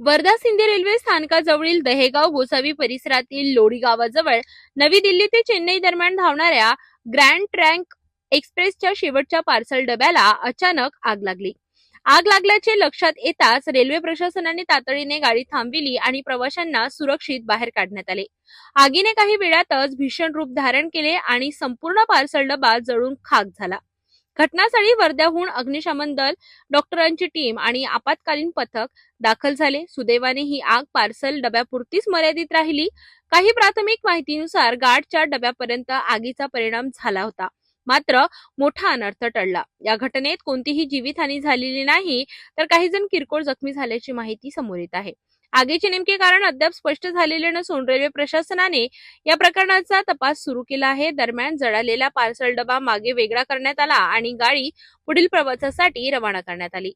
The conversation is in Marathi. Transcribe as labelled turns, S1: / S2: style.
S1: वर्धा सिंधी रेल्वे स्थानकाजवळील दहेगाव गोसावी परिसरातील लोडी गावाजवळ नवी दिल्ली ते चेन्नई दरम्यान धावणाऱ्या ग्रँड ट्रँक एक्सप्रेसच्या शेवटच्या पार्सल डब्याला अचानक आग लागली. आग लागल्याचे लक्षात येताच रेल्वे प्रशासनाने तातडीने गाडी थांबविली आणि प्रवाशांना सुरक्षित बाहेर काढण्यात आले. आगीने काही वेळातच भीषण रूप धारण केले आणि संपूर्ण पार्सल डबा जळून खाक झाला. घटनास्थळी वर्ध्याहून अग्निशमन दल डॉक्टरांची टीम आणि आपत्कालीन पथक दाखल झाले. सुदैवाने ही आग पार्सल डब्यापुरतीच मर्यादित राहिली. काही प्राथमिक माहितीनुसार गार्डच्या डब्यापर्यंत आगीचा परिणाम झाला होता. मात्र मोठा अनर्थ टळला. या घटनेत कोणतीही जीवितहानी झालेली नाही तर काही जण किरकोळ जखमी झाल्याची माहिती समोर येत आहे. आगीचे नेमके कारण अद्याप स्पष्ट झालेले नसून रेल्वे प्रशासनाने या प्रकरणाचा तपास सुरू केला आहे. दरम्यान जळालेला पार्सल डबा मागे वेगळा करण्यात आला आणि गाडी पुढील प्रवासासाठी रवाना करण्यात आली.